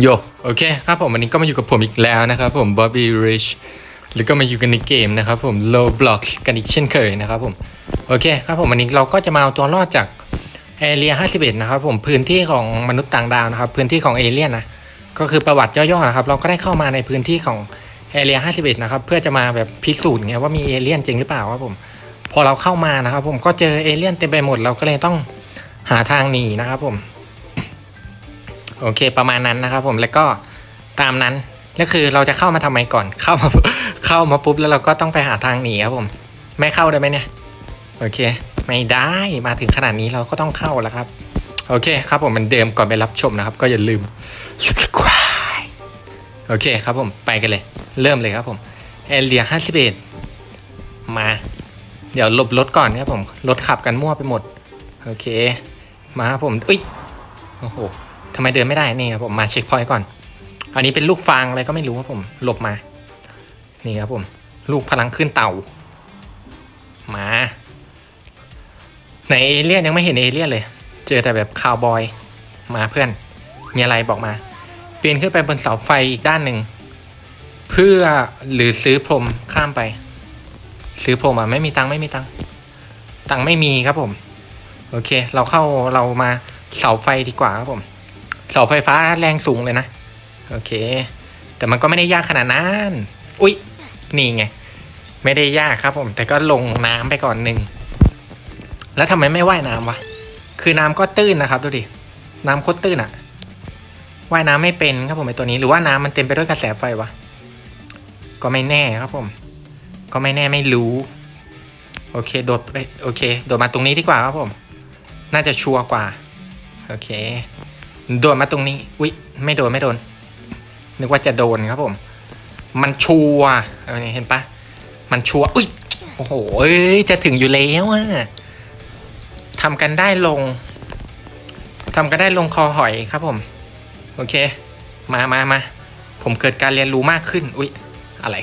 โยโอเคครับผมวันนี้ก็มาอยู่กับผมอีกแล้วนะครับผม Bobby Rich แล้วก็มาอยู่กันในเกมนะครับผม Roblox กันอีกเช่นเคยนะครับผมโอเคครับผมวันนี้เราก็จะมาเอาตัวรอดจากเอเรีย51 นะครับผมพื้นที่ของมนุษย์ต่างดาวนะครับ พื้นที่ของเอเลี่ยนนะก็คือประวัติย่อๆนะครับ เราก็ได้เข้ามาในพื้นที่ของเอเรีย51 นะครับ เพื่อจะมาแบบพิสูจน์ไงว่ามีเอเลี่ยนจริงหรือเปล่าครับผม พอเราเข้ามานะครับ ผมก็เจอเอเลี่ยนเต็มไปหมดเราก็เลยต้องหาทางหนีนะครับผม โอเค ประมาณนั้นนะครับผมแล้วก็ตามนั้นก็คือเราจะเข้ามาทำไมก่อน เข้ามาเข้ามาปุ๊บแล้วเราก็ต้องไปหาทางหนีครับผม ไม่เข้าได้ไหมเนี่ย โอเค ไม่ได้มาถึงขนาดนี้เราก็ต้องเข้าแล้วครับ โอเคครับผมมันเดิมก่อนไปรับชมนะครับ ก็อย่าลืมโอเคครับผมไปกันเลย เริ่มเลยครับผมเอเลียห้าสิบเอ็ดมา เดี๋ยวหลบรถก่อนครับผมรถขับกันมั่วไปหมด โอเค มาครับผมอุ้ยโอ้โห ทำไมเดินไม่ได้นี่ครับผมมาเช็คพอยต์ก่อน อันนี้เป็นลูกฟางอะไรก็ไม่รู้ครับผมหลบมา นี่ครับผม ลูกพลังขึ้นเต่ามาไหนเอเลี่ยนยังไม่เห็นเอเลี่ยนเลย เจอแต่แบบคาวบอยมาเพื่อน มีอะไรบอกมา ปีนขึ้นไปบนเสาไฟอีกด้านหนึ่ง เพื่อหรือซื้อพรมข้ามไป ซื้อพรมอะไม่มีตังไม่มีตังตังไม่มีครับผม โอเค เราเข้าเรามาเสาไฟดีกว่าครับผม เสาไฟฟ้าแรงสูงเลยนะ โอเค แต่มันก็ไม่ได้ยากขนาดนั้นอุ๊ย นี่ไง ไม่ได้ยากครับผม แต่ก็ลงน้ำไปก่อนหนึ่ง แล้วทำไมไม่ว่ายน้ำวะ คือน้ำก็ตื้นนะครับดูดิ น้ำโคตรตื้นอะว่ายน้ำไม่เป็นครับผมไอตัวนี้ หรือว่าน้ำมันเต็มไปด้วยกระแสไฟวะ ก็ไม่แน่ครับผม ก็ไม่แน่ไม่รู้ โอเค โดดไปโอเค โดดมาตรงนี้ดีกว่าครับผม น่าจะชัวร์กว่า โอเค โดนมาตรงนี้ อุ๊ย ไม่โดนไม่โดน นึกว่าจะโดนครับผม มันชัวเออเห็นปะ มันชัวอุ๊ย โอ้โหเอ้ยจะถึงอยู่แล้วอะทำกันได้ลง ทำกันได้ลงคอหอยครับผม โอเค มามามา ผมเกิดการเรียนรู้มากขึ้น อุ๊ย อะไร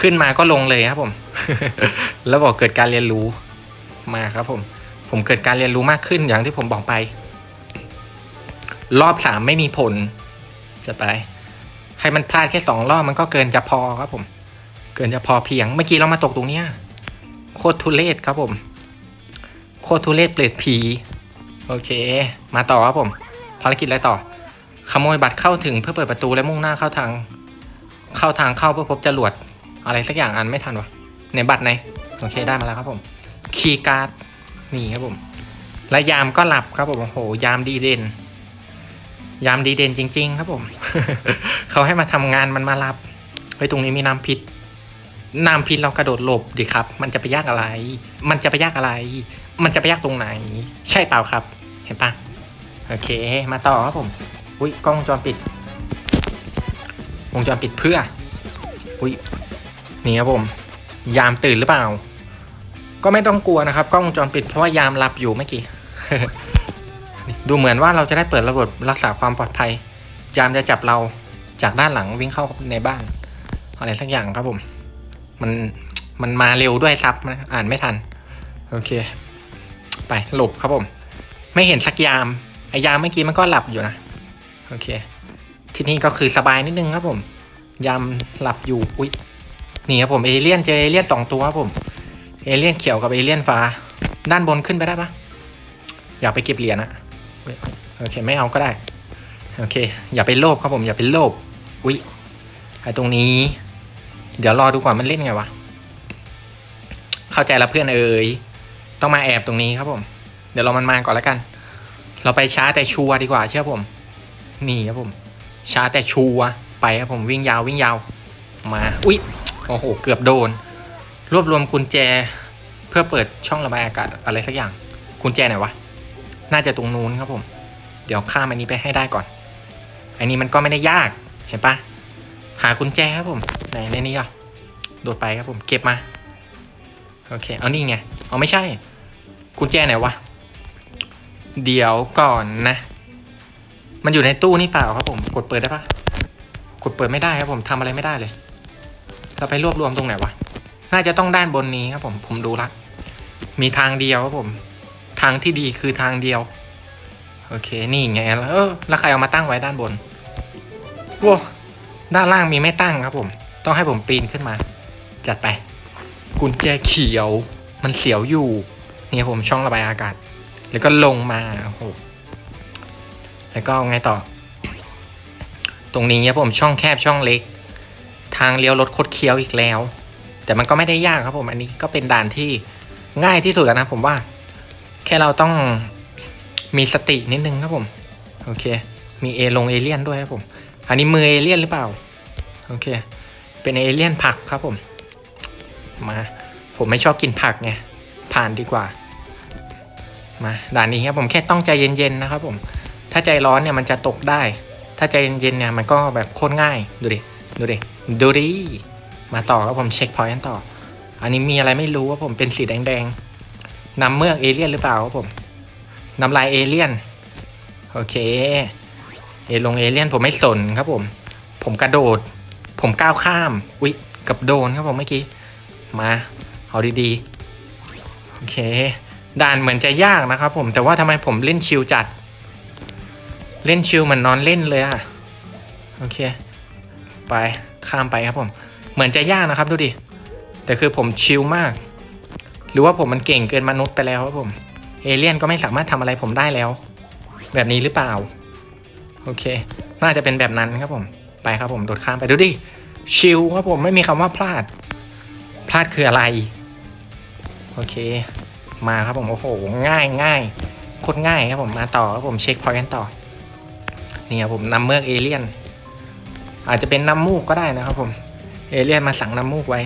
ขึ้นมาก็ลงเลยครับผม แล้วบอกเกิดการเรียนรู้ มาครับผม ผมเกิดการเรียนรู้มากขึ้นอย่างที่ผมบอกไป รอบสามไม่มีผลจะไป ให้มันพลาดแค่สองรอบมันก็เกินจะพอครับผม เกินจะพอเพียง เมื่อกี้เรามาตกตรงเนี้ยโคตรทุเรศครับผม โคตรทุเรศเปรตผีโอเค มาต่อครับผม ภารกิจอะไรต่อ ขโมยบัตรเข้าถึงเพื่อเปิดประตูและมุ่งหน้าเข้าทาง เข้าทางเข้าเพื่อพบจรวดอะไรสักอย่างอันไม่ทันวะในบัตรไหนโอเคได้มาแล้วครับผม คีย์การ์ดนี่ครับผม และยามก็หลับครับผมโอ้โหยามดีเด่น ยามดีเด่นจริง ๆ ครับผม เขาให้มาทำงานมันมารับเฮ้ยตรงนี้มีน้ำพิษน้ำพิษเรากระโดดหลบดิครับ มันจะไปยากอะไร มันจะไปยากอะไร มันจะไปยากตรงไหน ใช่เปล่าครับ เห็นปะโอเค มาต่อครับผม อุ้ยกล้องวงจรปิด วงจรปิดเพื่อ อุ้ยนี่ครับผม ยามตื่นหรือเปล่า ก็ไม่ต้องกลัวนะครับ กล้องวงจรปิดเพราะว่ายามหลับอยู่เมื่อกี้ ดูเหมือนว่าเราจะได้เปิดระบบรักษาความปลอดภัย ยามจะจับเราจากด้านหลังวิ่งเข้าในบ้าน อะไรสักอย่างครับผม มันมันมาเร็วด้วยซับนะอ่านไม่ทัน โอเค ไปหลบครับผม ไม่เห็นสักยามไอยามเมื่อกี้มันก็หลับอยู่นะโอเค ที่นี่ก็คือสบายนิดนึงครับผม ยามหลับอยู่อุ๊ยนี่ครับผมเอเลี่ยนเจอเอเลี่ยนสองตัวครับผมเอเลี่ยนเขียวกับเอเลี่ยนฟ้า ด้านบนขึ้นไปได้ปะอยากไปเก็บเหรียญอะ อเคไม่เอาก็ได้ โอเค อย่าไปโลภครับผมอย่าไปโลภอุ๊ยไอตรงนี้ เดี๋ยวรอดูก่อนมันเล่นไงวะเข้าใจแล้วเพื่อนเอ๋ยต้องมาแอบตรงนี้ครับผม เดี๋ยวเรอมันมาก่อนแล้วกัน เราไปช้าแต่ชัวร์ดีกว่าเชื่อผมนี่ครับผม ช้าแต่ชัวร์ไปครับผมวิ่งยาววิ่งยาวมาอุ๊ยโอ้โหเกือบโดน รวบรวมกุญแจเพื่อเปิดช่องระบายอากาศอะไรสักอย่างกุญแจไหนวะน่าจะตรงนู้นครับผม เดี๋ยวข้ามอันนี้ไปให้ได้ก่อน อันนี้มันก็ไม่ได้ยาก เห็นปะหากุญแจครับผมไหนในนี้อะโดดไปครับผมเก็บมา โอเค เอานี่ไง เอาไม่ใช่ กุญแจไหนวะ เดี๋ยวก่อนนะ มันอยู่ในตู้นี่เปล่าครับผม กดเปิดได้ปะกดเปิดไม่ได้ครับผมทำอะไรไม่ได้เลย เราไปรวบรวมตรงไหนวะ น่าจะต้องด้านบนนี้ครับผม ผมดูละ มีทางเดียวครับผม ทางที่ดีคือทางเดียว โอเค นี่ไงแล้วเออแล้วใครเอามาตั้งไว้ด้านบนว้าด้านล่างมีไม่ตั้งครับผม ต้องให้ผมปีนขึ้นมา จัดไป กุญแจเขียว มันเสียวอยู่ นี่ผมช่องระบายอากาศ แล้วก็ลงมาโอ้โหแล้วก็ไงต่อ ตรงนี้ครับผมช่องแคบช่องเล็ก ทางเลี้ยวรถคดเคี้ยวอีกแล้ว แต่มันก็ไม่ได้ยากครับผม อันนี้ก็เป็นด่านที่ง่ายที่สุดแล้วนะผมว่า แค่เราต้อง มีสตินิดนึงครับผม โอเค มีเอลงเอเลี่ยนด้วยครับผม อันนี้มือเอเลี่ยนหรือเปล่า โอเค เป็นเอเลี่ยนผักครับผม มา ผมไม่ชอบกินผักไง ผ่านดีกว่า มาด่านนี้ครับผมแค่ต้องใจเย็นๆนะครับผม ถ้าใจร้อนเนี่ยมันจะตกได้ ถ้าใจเย็นๆเนี่ยมันก็แบบโคตรง่าย ดูดิ ดูดิ ดูดิ มาต่อครับผมเช็คพอยต์ต่อ อันนี้มีอะไรไม่รู้ว่าผมเป็นสีแดงๆนำเมือกเอเลี่ยนหรือเปล่าครับผม น้ำลายเอเลี่ยน โอเค เอลงเอเลี่ยนผมไม่สนครับผม ผมกระโดด ผมก้าวข้าม อุ๊ยกับโดนครับผมเมื่อกี้ มา เอาดีๆ โอเค ด่านเหมือนจะยากนะครับผม แต่ว่าทำไมผมเล่นชิลจัด เล่นชิลเหมือนนอนเล่นเลยอะโอเค ไปข้ามไปครับผม เหมือนจะยากนะครับดูดิ แต่คือผมชิลมาก หรือว่าผมมันเก่งเกินมนุษย์ไปแล้วครับผม เอเลี่ยนก็ไม่สามารถทำอะไรผมได้แล้ว แบบนี้หรือเปล่า โอเค น่าจะเป็นแบบนั้นครับผม ไปครับผมโดดข้ามไปดูดิ ชิลครับผมไม่มีคำว่าพลาด พลาดคืออะไร โอเค มาครับผมโอ้โห ง่ายง่ายโคตรง่ายครับผมมาต่อครับผมเช็คพอยต์กันต่อ นี่ครับผมนำเมือกเอเลี่ยน อาจจะเป็นน้ำมูกก็ได้นะครับผม เอเลี่ยนมาสั่งน้ำมูกไว้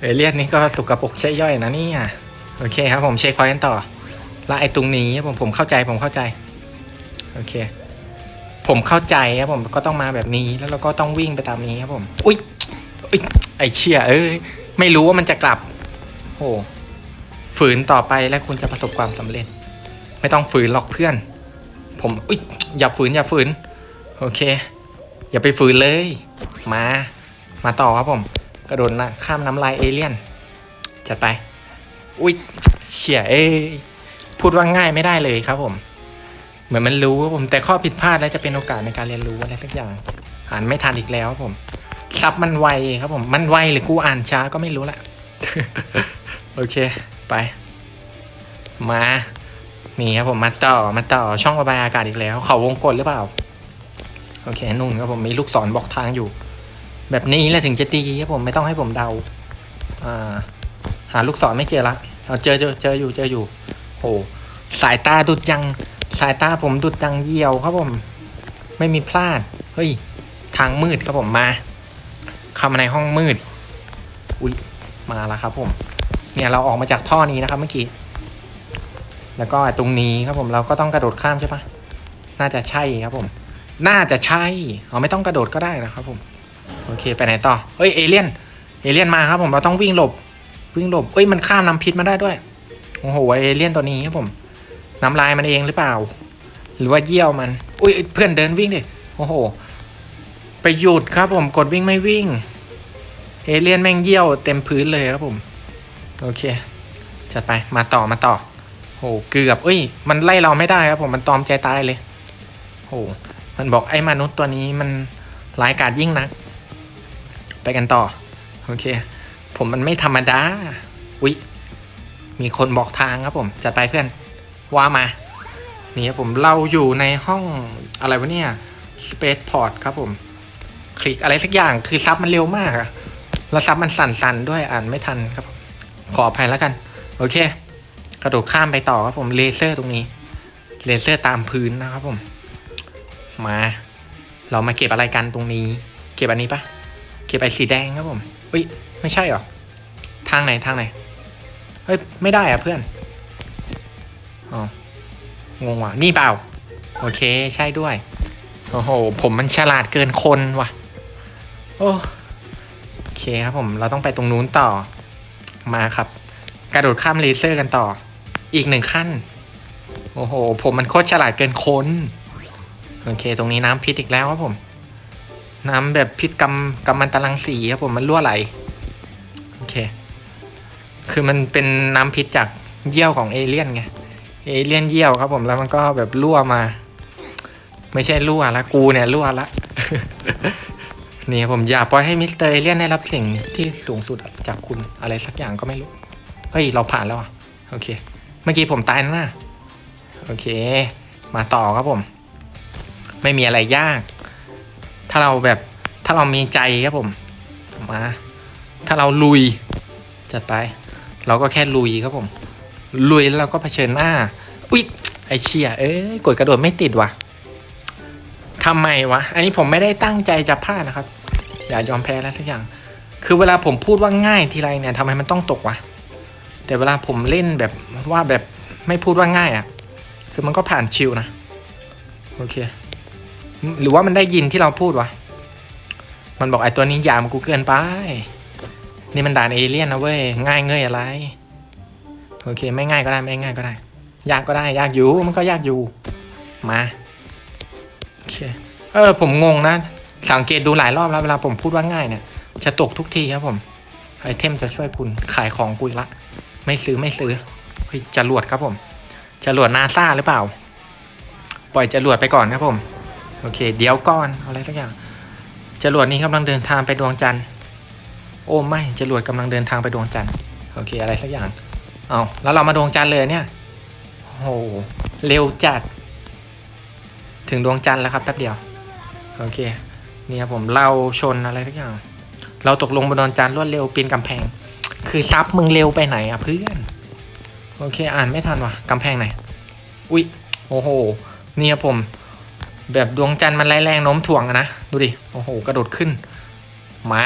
เอเลี่ยนนี่ก็สุกปรกใช่ย่อยนะนี่ย โอเคครับผมเช็คพอยต์กันต่อแล้วไอ้ตรงนี้ผมผมเข้าใจผมเข้าใจ โอเค ผมเข้าใจครับผมก็ต้องมาแบบนี้แล้วเราก็ต้องวิ่งไปตามนี้ครับผม อุ้ยอุ้ยไอเชี่ยเอ้ยไม่รู้ว่ามันจะกลับโอ้ฝืนต่อไปแล้วคุณจะประสบความสำเร็จ ไม่ต้องฝืนหรอกเพื่อน ผมอุ้ยอย่าฝืนอย่าฝืน โอเค อย่าไปฝืนเลย มา มาต่อครับผม กระโดดนะข้ามน้ำลายเอเลี่ยนจัดไป อุ้ยเชี่ยเอ้ยพูดว่าง่ายไม่ได้เลยครับผม เหมือนมันรู้ครับผมแต่ข้อผิดพลาดแล้วจะเป็นโอกาสในการเรียนรู้อะไรสักอย่าง อ่านไม่ทันอีกแล้วครับผมซับมันไวครับผม มันไวหรือกูอ่านช้าก็ไม่รู้แหละโอเค ไป มานี่ครับผมมาต่อมาต่อช่องระบายอากาศอีกแล้ว เขาวงกลหรือเปล่า โอเคนุ่นครับผมมีลูกศรบอกทางอยู่ แบบนี้แหละถึงจะดีครับผมไม่ต้องให้ผมเดา อ่า หาลูกศรไม่เจอละเอาเจอเจอเจออยู่เจออยู่โอ้สายตาดุดยัง สายตาผมดุดดังเยี่ยวครับผม ไม่มีพลาด เฮ้ย ทางมืดครับผมมาเข้ามาในห้องมืด อุ้ยมาแล้วครับผม เนี่ยเราออกมาจากท่อนี้นะครับเมื่อกี้ แล้วก็ตรงนี้ครับผมเราก็ต้องกระโดดข้ามใช่ปะน่าจะใช่ครับผม น่าจะใช่เอาไม่ต้องกระโดดก็ได้นะครับผม โอเคไปไหนต่อ เฮ้ยเอเลี่ยน เอเลี่ยนมาครับผมเราต้องวิ่งหลบ วิ่งหลบเอ้ยมันข้ามน้ำพิษมาได้ด้วย โอ้โหเอเลี่ยนตัวนี้ครับผมน้ำลายมันเองหรือเปล่า หรือว่าเยี่ยวมัน อุ้ยเพื่อนเดินวิ่งดิโอ้โห ไปหยุดครับผมกดวิ่งไม่วิ่ง เอเลี่ยนแม่งเยี่ยวเต็มพื้นเลยครับผม โอเคจัดไปมาต่อมาต่อโอ้เกือบเอ้ย มันไล่เราไม่ได้ครับผมมันตอมใจตายเลยโอ้มันบอกไอ้มนุษย์ตัวนี้มันร้ายกาจยิ่งนัก ไปกันต่อ โอเค ผมมันไม่ธรรมดาอุ๊ยมีคนบอกทางครับผมจัดไปเพื่อนว่ามา นี่ครับผมเราอยู่ในห้องอะไรวะเนี่ย Space Port ครับผม คลิกอะไรสักอย่างคือซับมันเร็วมากอะแล้วซับมันสั่นๆด้วยอ่านไม่ทันครับ ขออภัยแล้วกัน โอเค กระโดดข้ามไปต่อครับผมเลเซอร์ตรงนี้ เลเซอร์ตามพื้นนะครับผม มา เรามาเก็บอะไรกันตรงนี้ เก็บอันนี้ปะเก็บไอ้สีแดงครับผมอุ้ย ไม่ใช่เหรอ ทางไหนทางไหน เฮ้ย ไม่ได้อะเพื่อน อ๋อ งงว่ะ นี่เปล่า โอเค ใช่ด้วย โอ้โห ผมมันฉลาดเกินคนว่ะ โอ้โอเคครับผม เราต้องไปตรงนู้นต่อ มาครับ กระโดดข้ามเลเซอร์กันต่อ อีกหนึ่งขั้น โอ้โห ผมมันโคตรฉลาดเกินคนโอเค ตรงนี้น้ำพิษอีกแล้วครับผม น้ำแบบพิษกรรมกำมันตรังสีครับผมมันรั่วไหล เค คือมันเป็นน้ำพิษจากเยี่ยวของเอเลี่ยนไง เอเลี่ยนเยี่ยวครับผมแล้วมันก็แบบรั่วมา ไม่ใช่รั่วละกูเนี่ยรั่วละ นี่ผมอย่าปล่อยให้มิสเตอร์เอเลียนได้รับสิ่งที่สูงสุดจากคุณอะไรสักอย่างก็ไม่รู้ เฮ้ย เราผ่านแล้วอะ โอเค เมื่อกี้ผมตายนะ โอเค มาต่อครับผม ไม่มีอะไรยาก ถ้าเราแบบถ้าเรามีใจครับผม มา ถ้าเราลุยจัดไป เราก็แค่ลุยครับผม ลุยแล้วเราก็เผชิญหน้าอุ๊ยไอเชียเอ้ยกดกระโดดไม่ติดว่ะทำไมวะ อันนี้ผมไม่ได้ตั้งใจจะพลาดนะครับ อย่ายอมแพ้แล้วทุกอย่าง คือเวลาผมพูดว่าง่ายทีไรเนี่ยทำไมมันต้องตกวะ แต่เวลาผมเล่นแบบว่าแบบไม่พูดว่าง่ายอะ่ะ คือมันก็ผ่านชิวนะ โอเค หรือว่ามันได้ยินที่เราพูดวะ มันบอกไอ้ตัวนี้ยามกูเกินไป นี่มันด่านเอเลี่ยนนะเว้ย ง่ายเงยอะไร โอเค ไม่ง่ายก็ได้ ไม่ง่ายก็ได้ ยากก็ได้ ยากอยู่ มันก็ยากอยู่ มาโอเคเออ ผมงงนะ สังเกตดูหลายรอบแล้ว เวลาผมพูดว่าง่ายเนี่ย จะตกทุกทีครับผม ไอเทมจะช่วยคุณขายของกูอีกละ ไม่ซื้อไม่ซื้อเฮ้ยจรวดครับผมจรวดนาซาหรือเปล่า ปล่อยจรวดไปก่อนครับผม โอเค เดี๋ยวก่อนอาอะไรสักอย่างจรวดนี้กำลังเดินทางไปดวงจันทร์ โอ้ไม่จรวดกำลังเดินทางไปดวงจันทร์โอเคอะไรสักอย่างเอาแล้วเรามาดวงจันทร์เลยเนี่ยโอ้โหเร็วจัด ถึงดวงจันทร์แล้วครับแป๊บเดียวโอเคเนี่ครับผมเราชนอะไรสักอย่าง เราตกลงบนดวงจันทร์รวดเร็วปีนกำแพง คือซับมึงเร็วไปไหนอะเพื่อนโอเคอ่านไม่ทันว่ะกำแพงไหนอุ๊ยโอ้โห เนี่ยผม แบบดวงจันทร์มันไล่แรงโน้มถ่วงอะนะ ดูดิ โอ้โห กระโดดขึ้น มา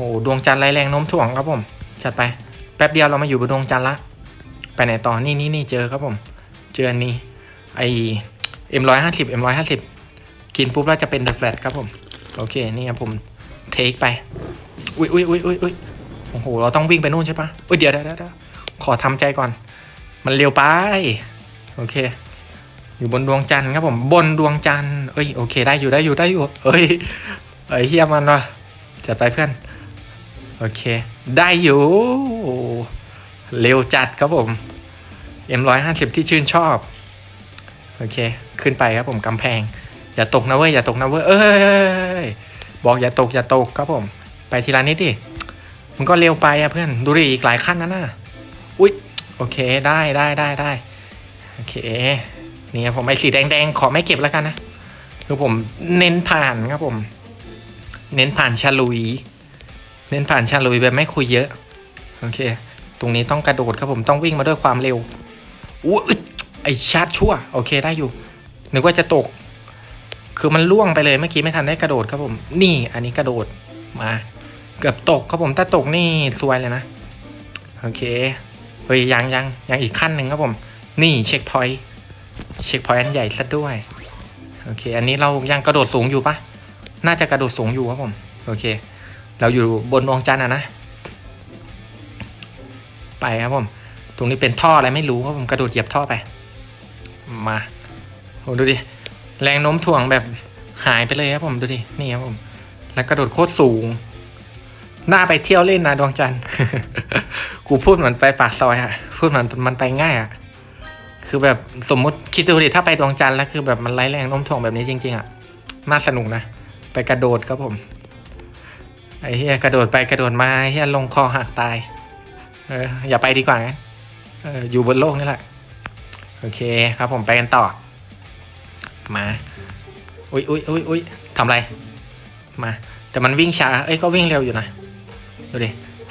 อ้ดวงจันทร์ไล่แรงโน้มถ่วงครับผม จัดไป แป๊บเดียวเรามาอยู่บนดวงจันทร์ละ ไปไหนต่อ นี่นี่นี่เจอครับผม เจออันนี้ ไอเอ็มร้อยห้าสิบเอ็มร้อยห้าสิบกินปุ๊บแล้วจะเป็นเดอะแฟลตครับผม โอเค นี่ครับผมเทคไป อุ๊ยอุ๊ยอุ๊ยอุ๊ยอุ๊ยโอ้โห เราต้องวิ่งไปนู่นใช่ปะอุ๊ยเดี๋ยวเดี๋ยวเดี๋ยวขอทำใจก่อน มันเร็วไป โอเค อยู่บนดวงจันทร์ครับผม บนดวงจันทร์เอ้ย โอเค ได้อยู่ได้อยู่ได้อยู่ เอ้ย เอ้ยเฮียมันวะจัดไปเพื่อน โอเค ได้อยู่ เร็วจัดครับผม M ร้อยห้าสิบที่ชื่นชอบ โอเค ขึ้นไปครับผมกำแพง อย่าตกนะเว้ย อย่าตกนะเว้ย เอ้ย บอกอย่าตกอย่าตกครับผม ไปทีละนิดดิ มันก็เร็วไปอะเพื่อน ดูดิอีกหลายขั้นนะน่ะ อุ๊ย โอเค ได้ได้ได้ได้โอเค นี่ครับผมไอสีแดงๆ ขอไม่เก็บแล้วกันนะ คือผมเน้นผ่านครับผม เน้นผ่านฉลุย เน้นผ่านฉลุยแบบไม่คุยเยอะ โอเค ตรงนี้ต้องกระโดดครับผมต้องวิ่งมาด้วยความเร็วอุ๊ยไอชาร์จชั่ว โอเคได้อยู่ นึกว่าจะตก คือมันล่วงไปเลยเมื่อกี้ไม่ทันได้กระโดดครับผม นี่อันนี้กระโดดมา เกือบตกครับผมถ้าตกนี่ซวยเลยนะ โอเค เฮ้ยยังยังยังอีกขั้นหนึ่งครับผม นี่เช็คพอยต์ เช็คพอยต์อันใหญ่ซะด้วย โอเค อันนี้เรายังกระโดดสูงอยู่ปะน่าจะกระโดดสูงอยู่ครับผม โอเค เราอยู่บนดวงจันทร์อะนะ ไปครับผม ตรงนี้เป็นท่ออะไรไม่รู้ครับผมกระโดดเหยียบท่อไป มาโอ้ดูดิ แรงโน้มถ่วงแบบหายไปเลยครับผมดูดิ นี่ครับผม แล้วกระโดดโคตรสูง น่าไปเที่ยวเล่นนะดวงจันทร์ กูพูดเหมือนไปปากซอยอะพูดเหมือนมันไปง่ายอะคือแบบสมมุติคิดดูดิถ้าไปดวงจันทร์แล้วคือแบบมันไร้แรงโน้มถ่วงแบบนี้จริง ๆอะน่าสนุกนะ ไปกระโดดครับผม ไอ้เฮียกระโดดไปกระโดดมาเฮียลงคอหักตาย เอออย่าไปดีกว่านะเอออยู่บนโลกนี่แหละ โอเคครับผมไปกันต่อ มา อุ๊ยอุ๊ยอุ๊ยอุ๊ยทำไร มา แต่มันวิ่งช้า เอ้ยก็วิ่งเร็วอยู่นะ ดูดิ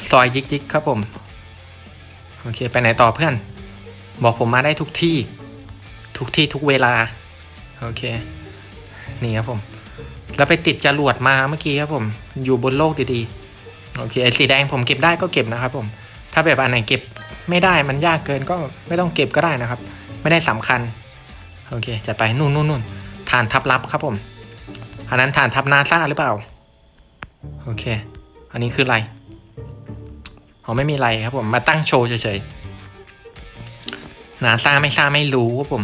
ซอยยิกยิกครับผม โอเคไปไหนต่อเพื่อน บอกผมมาได้ทุกที่ ทุกที่ทุกเวลา โอเค นี่ครับผม แล้วไปติดจรวดมาเมื่อกี้ครับผม อยู่บนโลกดีๆ โอเคไอ้สีแดงผมเก็บได้ก็เก็บนะครับผม ถ้าแบบอันไหนเก็บไม่ได้มันยากเกินก็ไม่ต้องเก็บก็ได้นะครับ ไม่ได้สำคัญ โอเค จะไปนู่นนู่นนู่นฐานทับลับครับผม อันนั้นฐานทับนาซาหรือเปล่า โอเค อันนี้คืออะไรอ๋อไม่มีอะไรครับผม มาตั้งโชว์เฉยๆนาซาไม่ซาไม่รู้ครับผม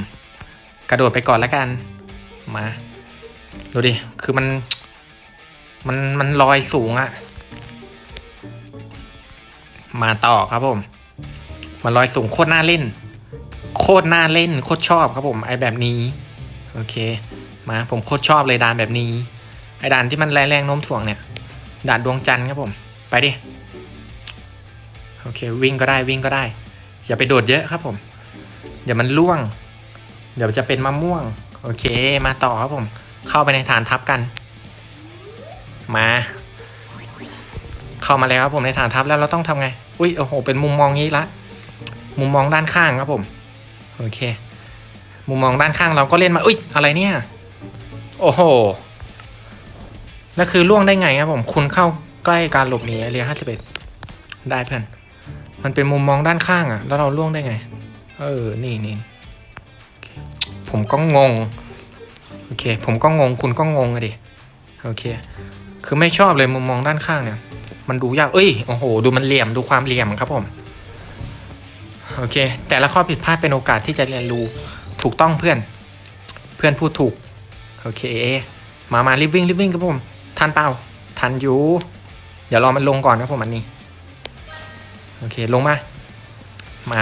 กระโดดไปก่อนแล้วกัน มา ดูดิ คือมัน มัน มันลอยสูงอะมาต่อครับผม มันลอยสูงโคตรน่าเล่น โคตรน่าเล่น โคตรชอบครับผม ไอแบบนี้ โอเค มาผมโคตรชอบเลยด่านแบบนี้ ไอด่านที่มันแรงๆโน้มถ่วงเนี่ยด่านดวงจันทร์ครับผม ไปดิ โอเค วิ่งก็ได้วิ่งก็ได้ อย่าไปโดดเยอะครับผมเดี๋ยวมันล่วง เดี๋ยวจะเป็นมะม่วง โอเค มาต่อครับผม เข้าไปในฐานทัพกัน มา เข้ามาแล้วครับผมในฐานทัพแล้วเราต้องทำไง อุ้ยโอ้โห เป็นมุมมองนี้ละ มุมมองด้านข้างครับผม โอเค มุมมองด้านข้างเราก็เล่นมา อุ้ยอะไรเนี่ย โอ้โหแล้วคือล่วงได้ไงครับผม คุณเข้าใกล้การหลบหนีเรียห้าสิบเอ็ดได้เพื่อน มันเป็นมุมมองด้านข้างอะแล้วเราล่วงได้ไง เออ นี่นี่ผมก็งง โอเค ผมก็งงคุณก็งงอะดิโอเค คือไม่ชอบเลยมุมมองด้านข้างเนี่ย มันดูยากเอ้ยโอ้โห ดูมันเหลี่ยมดูความเหลี่ยมครับผมโอเค แต่ละข้อผิดพลาดเป็นโอกาสที่จะเรียนรู้ถูกต้องเพื่อน เพื่อนพูดถูกโอเค มามารีบวิ่งรีบวิ่งครับผมทันเปล่าทันอยู่เดี๋ยวรอมันลงก่อนครับผมอันนี้โอเคลงมา มา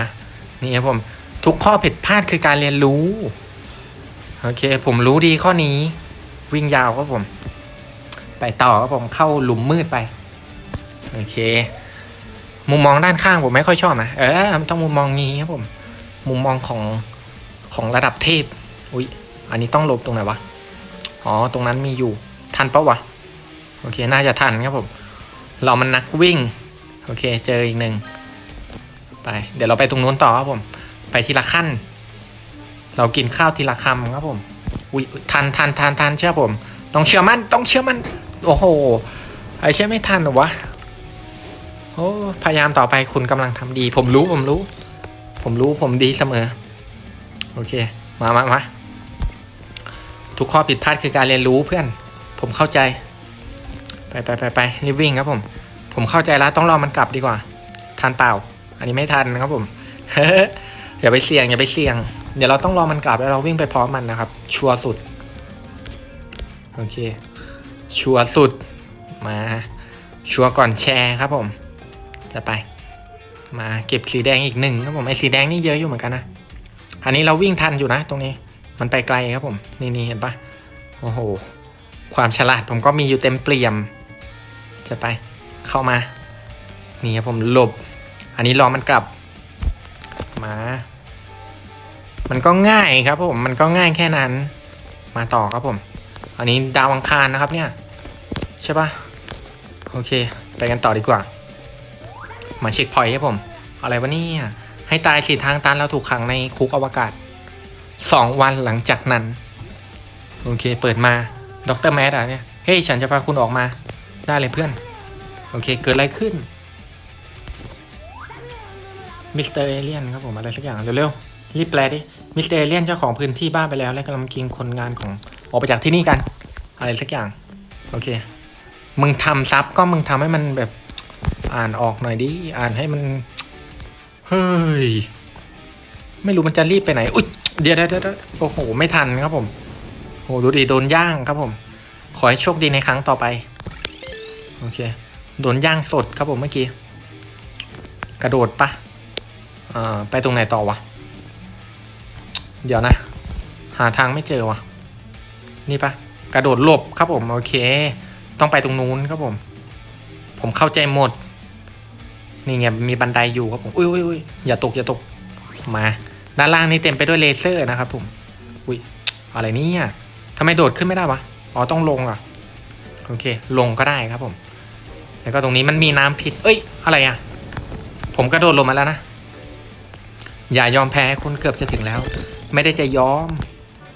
นี่ครับผม ทุกข้อผิดพลาดคือการเรียนรู้ โอเค ผมรู้ดีข้อนี้ วิ่งยาวครับผม ไปต่อครับผมเข้าหลุมมืดไป โอเค มุมมองด้านข้างผมไม่ค่อยชอบนะ เออต้องมุมมองนี้ครับผม มุมมองของของระดับเทพ อุ้ยอันนี้ต้องหลบตรงไหนวะ อ๋อ ตรงนั้นมีอยู่ ทันปะวะ โอเค น่าจะทันครับผม เรามันนักวิ่ง โอเค เจออีกหนึ่ง ไป เดี๋ยวเราไปตรงนู้นต่อครับผม ไปทีละขั้น เรากินข้าวทีละคำครับผมอุ้ยทันทันทันทันเชื่อผม ต้องเชื่อมั่นต้องเชื่อมั่นโอ้โหไอเชื่อไม่ทันหรอวะโอ้พยายามต่อไปคุณกำลังทำดี ผมรู้ผมรู้ ผมรู้ผมดีเสมอ โอเค มามามาทุกข้อผิดพลาดคือการเรียนรู้เพื่อน ผมเข้าใจ ไปไปไปไปรีบวิ่งครับผม ผมเข้าใจแล้วต้องรอมันกลับดีกว่าทันเปล่า อันนี้ไม่ทันนะครับผม อย่าไปเสี่ยงอย่าไปเสี่ยง เดี๋ยวเราต้องรอมันกลับแล้วเราวิ่งไปพร้อมมันนะครับ ชัวร์สุด โอเค ชัวร์สุด มา ชัวร์ก่อนแชร์ครับผม จะไป มาเก็บสีแดงอีกหนึ่งครับผม ไอ้สีแดงนี่เยอะอยู่เหมือนกันนะ อันนี้เราวิ่งทันอยู่นะ ตรงนี้ มันไปไกลครับผม นี่นี่เห็นปะโอ้โห ความฉลาดผมก็มีอยู่เต็มเปี่ยม จะไป เข้ามา นี่ครับผมหลบ อันนี้รอมันกลับ มา มันก็ง่ายครับผมมันก็ง่ายแค่นั้น มาต่อครับผม อันนี้ดาวอังคารนะครับเนี่ย ใช่ปะโอเค ไปกันต่อดีกว่า มาเช็คพอยต์ครับผม อะไรวะเนี่ย ให้ตายสีทางตันเราถูกขังในคุกอวกาศสองวันหลังจากนั้น โอเค เปิดมาดรแมดอะเนี่ย เฮ้ย ฉันจะพาคุณออกมา ได้เลยเพื่อน โอเค เกิดอะไรขึ้นมิสเตอร์เอเลียนครับผม อะไรสักอย่างเร็วๆ รีบแปลดิ มิสเตอร์เลียนเจ้าของพื้นที่บ้านไปแล้ว และกำลังกินคนงานของออกไปจากที่นี่กัน อะไรสักอย่าง โอเค มึงทำซับก็มึงทำให้มันแบบอ่านออกหน่อยดิ อ่านให้มัน เฮ้ย ไม่รู้มันจะรีบไปไหน อุ๊ย เดี๋ยวเดี๋ยวโอ้โห ไม่ทันครับผมโอ้ดูดีโดนย่างครับผม ขอให้โชคดีในครั้งต่อไป โอเค โดนย่างสดครับผมเมื่อกี้ กระโดดปะอ่าไปตรงไหนต่อวะ เดี๋ยวนะ หาทางไม่เจอวะนี่ปะกระโดดหลบครับผม โอเค ต้องไปตรงนู้นครับผม ผมเข้าใจหมด นี่ไงมีบันไดอยู่ครับผมอุ้ยอุ้ยอุ้ยอย่าตกอย่าตกมา ด้านล่างนี้เต็มไปด้วยเลเซอร์นะครับผมอุ้ยอะไรเนี่ยทำไมโดดขึ้นไม่ได้วะอ๋อต้องลงอะโอเค ลงก็ได้ครับผม แล้วก็ตรงนี้มันมีน้ำพิษ เอ้ย อะไรอะ ผมกระโดดลงมาแล้วนะ อย่ายอมแพ้คุณเกือบจะถึงแล้ว ไม่ได้จะยอม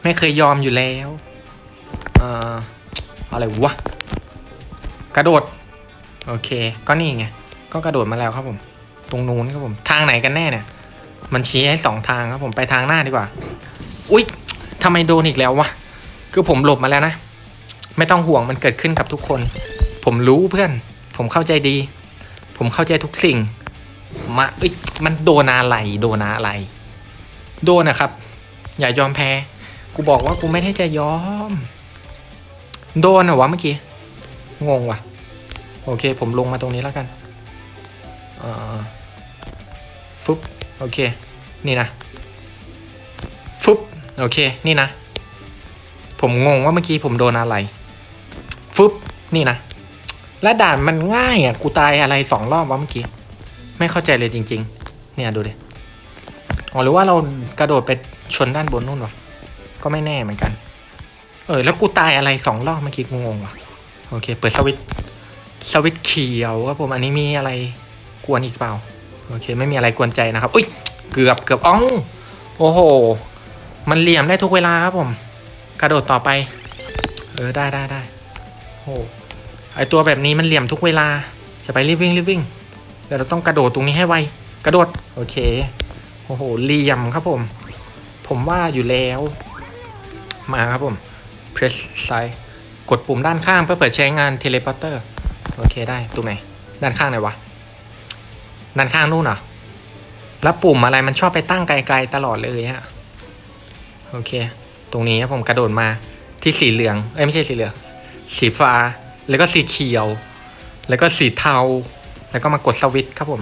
ไม่เคยยอมอยู่แล้วเอ่ออะไรวะ กระโดด โอเค ก็นี่ไง ก็กระโดดมาแล้วครับผม ตรงนู้นครับผม ทางไหนกันแน่เนี่ย มันชี้ให้สองทางครับผม ไปทางหน้าดีกว่า อุ๊ยทำไมโดนอีกแล้ววะ คือผมหลบมาแล้วนะ ไม่ต้องห่วงมันเกิดขึ้นกับทุกคน ผมรู้เพื่อน ผมเข้าใจดี ผมเข้าใจทุกสิ่ง มาเอ้ย มันโดนอะไร โดนอะไร โดนนะครับ อย่ายอมแพ้ กูบอกว่ากูไม่ได้จะยอม โดนเหรอวะเมื่อกี้ งงว่ะ โอเค ผมลงมาตรงนี้แล้วกันฟึบโอเค นี่นะฟึบโอเค นี่นะ ผมงงว่าเมื่อกี้ผมโดนอะไรฟึบนี่นะ และด่านมันง่ายอะ กูตายอะไรสองรอบวะเมื่อกี้ ไม่เข้าใจเลยจริง ๆ เนี่ยดูดิ อ๋อหรือว่าเรากระโดดไปชนด้านบนนู่นวะก็ไม่แน่เหมือนกัน เออ แล้วกูตายอะไรสองรอบเมื่อกี้งงวะโอเค เปิดสวิตสวิตเขียวครับผมอันนี้มีอะไรกวนอีกเปล่า โอเค ไม่มีอะไรกวนใจนะครับ อุ้ยเกือบเกือบอ้องโอ้โห มันเหลี่ยมได้ทุกเวลาครับผม กระโดดต่อไป เออได้ได้ได้โอ้ไอตัวแบบนี้มันเหลี่ยมทุกเวลา จะไปรีบวิ่งรีบวิ่งเดี๋ยวเราต้องกระโดดตรงนี้ให้ไว กระโดด โอเค โอ้โหเหลี่ยมครับผม ผมว่าอยู่แล้ว มาครับผม press side กดปุ่มด้านข้างเพื่อเปิดใช้งาน teleporter โอเคได้ตรงไหน ด้านข้างไหนวะ ด้านข้างนู่นเหรอ แล้วปุ่มอะไรมันชอบไปตั้งไกลๆตลอดเลยฮะ โอเค ตรงนี้ครับผมกระโดดมาที่สีเหลือง เอ้ยไม่ใช่สีเหลือง สีฟ้า แล้วก็สีเขียว แล้วก็สีเทา แล้วก็มากดสวิตช์ครับผม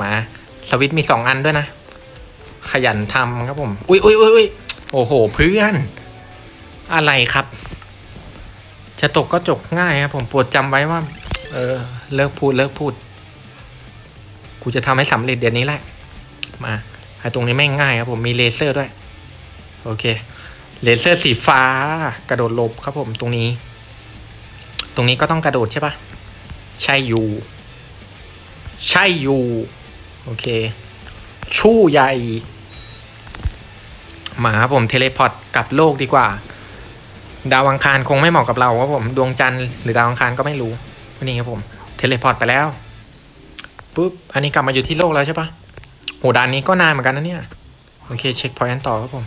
มา สวิตช์มีสองอันด้วยนะ ขยันทำครับผมอุ้ยอุ้ยอุ้ยอุ้ยโอ้โห เพื่อน อะไรครับ จะตกก็จกง่ายครับผมปวดจำไว้ว่า เออ เลิกพูดเลิกพูด กูจะทำให้สำเร็จเดี๋ยวนี้แหละ มาไอ้ตรงนี้ไม่งง่ายครับผมมีเลเซอร์ด้วย โอเค เลเซอร์สีฟ้ากระโดดหลบครับผมตรงนี้ ตรงนี้ก็ต้องกระโดดใช่ปะใช่อยู่ ใช่อยู่ โอเค ชู่ใหญ่หมาครับผมเทเลพอร์ตกลับโลกดีกว่า ดาวอังคารคงไม่เหมาะกับเราครับผมดวงจันทร์หรือดาวอังคารก็ไม่รู้นนี้ครับผมเทเลพอร์ตไปแล้วปุ๊บอันนี้กลับมาอยู่ที่โลกแล้วใช่ปะโหด่านนี้ก็นานเหมือนกันนะเนี่ยโอเคเช็คพอยต์ต่อครับผม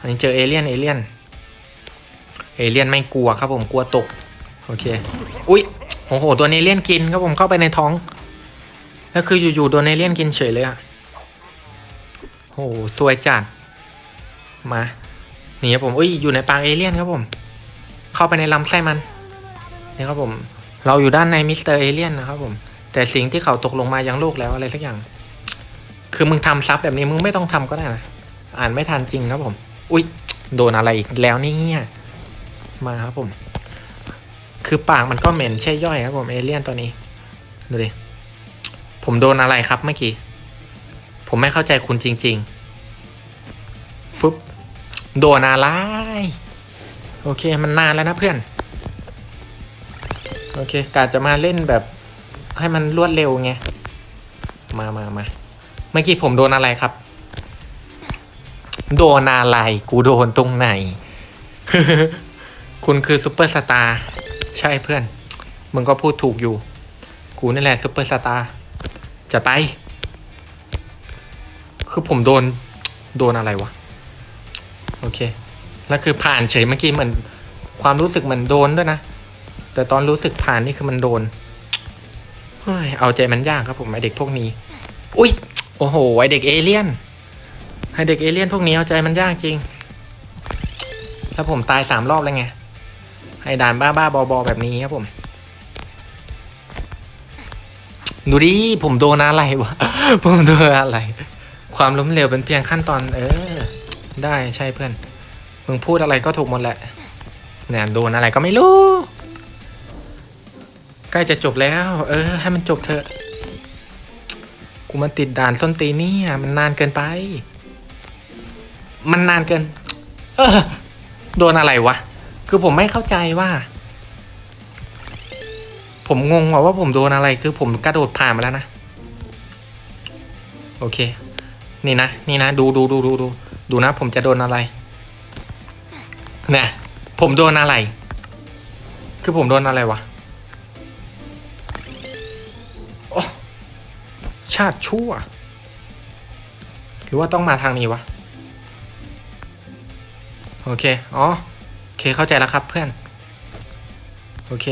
อันนี้เจอเอเลี่ยนเอเลี่ยนเอเลี่ยนไม่กลัวครับผมกลัวตก โอเค อุ๊ยโอ้โหตัวเอเลี่ยนกินครับผมเข้าไปในท้อง แล้วคืออยู่ๆโดนเอเลี่ยนกินเฉยเลยอะโอ้โหซวยจัด มาหนีครับผมอุ้ยอยู่ในปากเอเลี่ยนครับผม เข้าไปในลำไส้มันนี่ครับผม เราอยู่ด้านในมิสเตอร์เอเลี่ยนนะครับผม แต่สิ่งที่เขาตกลงมายังโลกแล้วอะไรสักอย่าง คือมึงทำซับแบบนี้มึงไม่ต้องทำก็ได้นะอ่านไม่ทันจริงครับผม อุ๊ยโดนอะไรอีกแล้วเนี่ยมาครับผม คือปากมันก็เหม็นใช่ย่อยครับผมเอเลี่ยนตัวนี้ ดูดิ ผมโดนอะไรครับเมื่อกี้ ผมไม่เข้าใจคุณจริง ๆฟึบโดนอะไรโอเค มันนานแล้วนะเพื่อน โอเคกาจะมาเล่นแบบ ให้มันรวดเร็วไง มามามาเมื่อกี้ผมโดนอะไรครับ โดนอะไร กูโดนตรงไหน คุณคือซูเปอร์สตาร์ ใช่เพื่อน มึงก็พูดถูกอยู่ กูนี่แหละซูเปอร์สตาร์ จะไป คือผมโดน โดนอะไรวะ โอเค แล้วคือผ่านเฉยเมื่อกี้เหมือนความรู้สึกเหมือนโดนด้วยนะ แต่ตอนรู้สึกผ่านนี่คือมันโดน เฮ้ย เอาใจมันยากครับผมไอเด็กพวกนี้ อุ้ย โอ้โห ไอเด็กเอเลี่ยน ไอเด็กเอเลี่ยนพวกนี้เอาใจมันยากจริง แล้วผมตายสามรอบแล้วไง ไอด่านบ้าบ้าๆบอๆแบบนี้ครับผม ดูดิผมโดนอะไรวะผมโดนอะไร ความล้มเหลวเป็นเพียงขั้นตอน เออ ได้ใช่เพื่อนมึงพูดอะไรก็ถูกหมดแหละเนี่ยโดนอะไรก็ไม่รู้ ใกล้จะจบแล้ว เออ ให้มันจบเถอะ กูมันติดด่านส้นตีนี่มันนานเกินไป มันนานเกิน เออ โดนอะไรวะ คือผมไม่เข้าใจว่า ผมงงว่าผมโดนอะไรคือผมกระโดดผ่านมาแล้วนะ โอเค นี่นะ นี่นะ ดูดูดูดูดูดูนะ ผมจะโดนอะไร เนี่ย ผมโดนอะไร คือผมโดนอะไรวะโอ้ชาติชั่ว หรือว่าต้องมาทางนี้วะ โอเค อ๋อ โอเคเข้าใจแล้วครับเพื่อน โอเค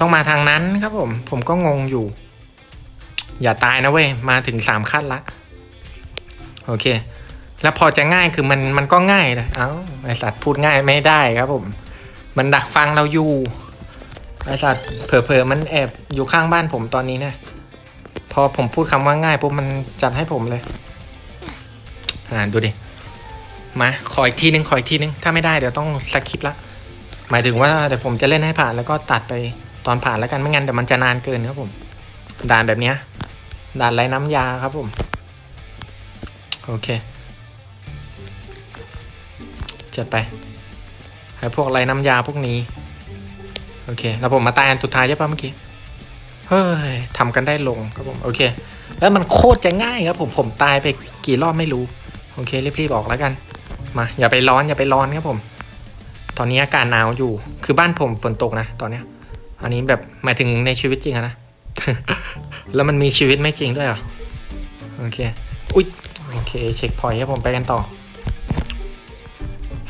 ต้องมาทางนั้นครับผม ผมก็งงอยู่ อย่าตายนะเว้ย มาถึงสามขั้นละ โอเค แล้วพอจะง่ายคือมันมันก็ง่ายนะเอ้าไอสัตว์พูดง่ายไม่ได้ครับผม มันดักฟังเราอยู่ไอสัตว์เผลอๆมันแอบอยู่ข้างบ้านผมตอนนี้นะพอผมพูดคำว่าง่ายปุ๊บมันจัดให้ผมเลย อ่าดูดิ มาขออีกทีนึงขออีกทีนึง ถ้าไม่ได้เดี๋ยวต้องสคิปละ หมายถึงว่าเดี๋ยวผมจะเล่นให้ผ่านแล้วก็ตัดไป ตอนผ่านแล้วกันไม่งั้นเดี๋ยวมันจะนานเกินครับผม ด่านแบบเนี้ยด่านไรน้ำยาครับผม โอเคจัดไปให้พวกไรน้ำยาพวกนี้ โอเค แล้วผมมาตายอันสุดท้ายใช่ปะเมื่อกี้ เฮ้ยทำกันได้ลงครับผม โอเค แล้วมันโคตรจะง่ายครับผม ผมตายไปกี่รอบไม่รู้ โอเครีบๆออกแล้วกัน มา อย่าไปร้อนอย่าไปร้อนครับผม ตอนนี้อากาศหนาวอยู่ คือบ้านผมฝนตกนะ ตอนเนี้ย อันนี้แบบหมายถึงในชีวิตจริงอะนะ แล้วมันมีชีวิตไม่จริงด้วยเหรอ โอเค อุ๊ย โอเค เช็คพอยต์ครับผมไปกันต่อ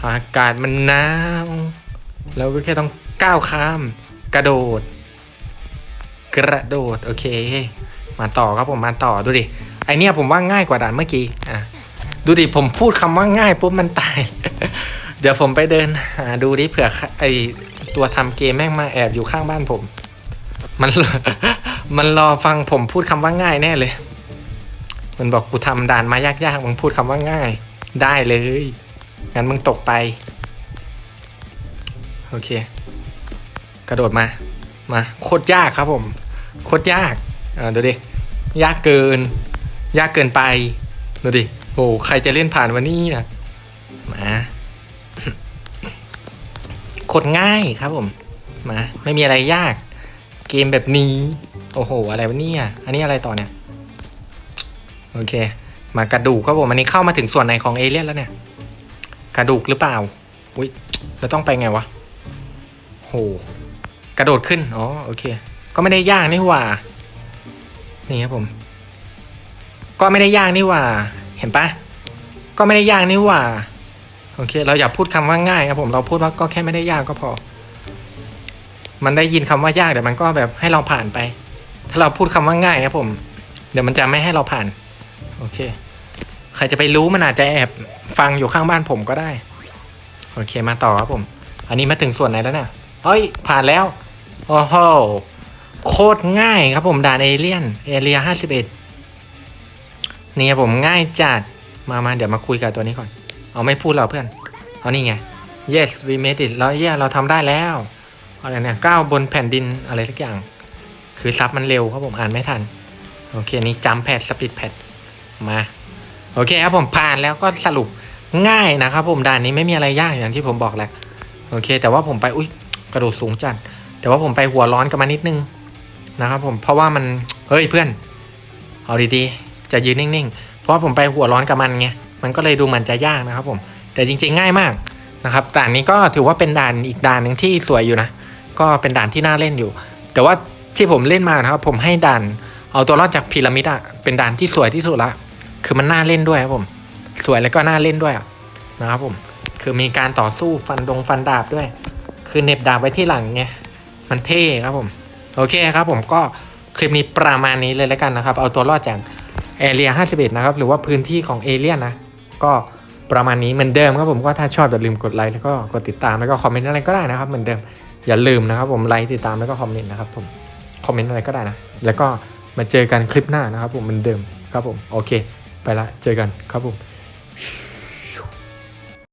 อากาศมันหนาวเราก็แค่ต้องก้าวข้าม กระโดด กระโดด โอเค มาต่อครับผมมาต่อดูดิ ไอเนี้ยผมว่าง่ายกว่าด่านเมื่อกี้ อะ ดูดิผมพูดคำว่าง่ายปุ๊บมันตาย เดี๋ยวผมไปเดินหาดูดิเผื่อไอ ตัวทำเกมแม่งมาแอบอยู่ข้างบ้านผม มันมันรอฟังผมพูดคำว่าง่ายแน่เลย มันบอกกูทำด่านมายากๆมึงพูดคำว่าง่าย ได้เลยงั้นมึงตกไป โอเค กระโดดมา มาโคตรยากครับผม โคตรยากอ่าดูดิ ยากเกิน ยากเกินไป ดูดิ โอ้ใครจะเล่นผ่านวันนี้นะมา โคตรง่ายครับผมมาไม่มีอะไรยาก เกมแบบนี้ โอ้โห อะไรวะเนี่ย อันนี้อะไรต่อเนี่ย โอเค มากระดูกครับผมอันนี้เข้ามาถึงส่วนไหนของเอเลี่ยนแล้วเนี่ย กระดูกหรือเปล่า อุ้ยแล้วต้องไปไงวะโหกระโดดขึ้น อ๋อ โอเค ก็ไม่ได้ยากนี่หว่า นี่ครับผม ก็ไม่ได้ยากนี่หว่า เห็นปะก็ไม่ได้ยากนี่หว่า โอเค เราอย่าพูดคำว่าง่ายครับผมเราพูดว่าก็แค่ไม่ได้ยากก็พอ มันได้ยินคำว่ายากเดี๋ยวมันก็แบบให้เราผ่านไป ถ้าเราพูดคำว่าง่ายครับผม เดี๋ยวมันจะไม่ให้เราผ่าน โอเค ใครจะไปรู้มันอาจจะแอบฟังอยู่ข้างบ้านผมก็ได้ โอเคมาต่อครับผม อันนี้มาถึงส่วนไหนแล้วเนี่ยเฮ้ย ผ่านแล้วโอ้โหโคตรง่ายครับผมด่านเอเลียนเอเรียห้าสิบเอ็ดนี่ครับผมง่ายจัดมามาเดี๋ยวมาคุยกับตัวนี้ก่อน เอาไม่พูดเราเพื่อน เอานี่ไง yes we made it แล้วเย่เราทำได้แล้วอะไรเนี่ยก้าวบนแผ่นดินอะไรสักอย่าง คือซับมันเร็วครับผมอ่านไม่ทัน โอเคนี่จัมแพดสปีดแพดมา โอเคครับผมผ่านแล้วก็สรุปง่ายนะครับผมด่านนี้ไม่มีอะไรยากอย่างที่ผมบอกแหละโอเค แต่ว่าผมไปอุ้ยกระโดดสูงจัด แต่ว่าผมไปหัวร้อนกับมันนิดนึงนะครับผมเพราะว่ามันเฮ้ยเพื่อน เอาดีๆจะยืนนิ่งๆ เพราะว่าผมไปหัวร้อนกับมันไง มันก็เลยดูเหมันจะยากนะครับผม แต่จริงๆง่ายมากนะครับด่านนี้ก็ถือว่าเป็นด่านอีกด่านหนึ่งที่สวยอยู่นะ ก็เป็นด่านที่น่าเล่นอยู่ แต่ว่าที่ผมเล่นมานะครับ ผมให้ด่านเอาตัวรอดจากพีระมิดอะเป็นด่านที่สวยที่สุดละ คือมันน่าเล่นด้วยครับผม สวยแล้วก็น่าเล่นด้วยนะครับผม คือมีการต่อสู้ฟันดงฟันดาบด้วย คือเน็บดาบไว้ที่หลังไงมันเท่ครับผม โอเคครับผมก็คลิปนี้ประมาณนี้เลยแล้วกันนะครับ เอาตัวรอดจากแอเรีย51 นะครับ หรือว่าพื้นที่ของเอเลียนนะ ก็ประมาณนี้เหมือนเดิมครับผมก็ถ้าชอบอย่าลืมกดไลค์แล้วก็กดติดตามแล้วก็คอมเมนต์อะไรก็ได้นะครับเหมือนเดิมอย่าลืมนะครับผมไลค์ติดตามแล้วก็คอมเมนต์นะครับผมคอมเมนต์อะไรก็ได้นะ แล้วก็มาเจอกันคลิปหน้านะครับผมเหมือนเดิมครับผมโอเค ไปละเจอกันครับผม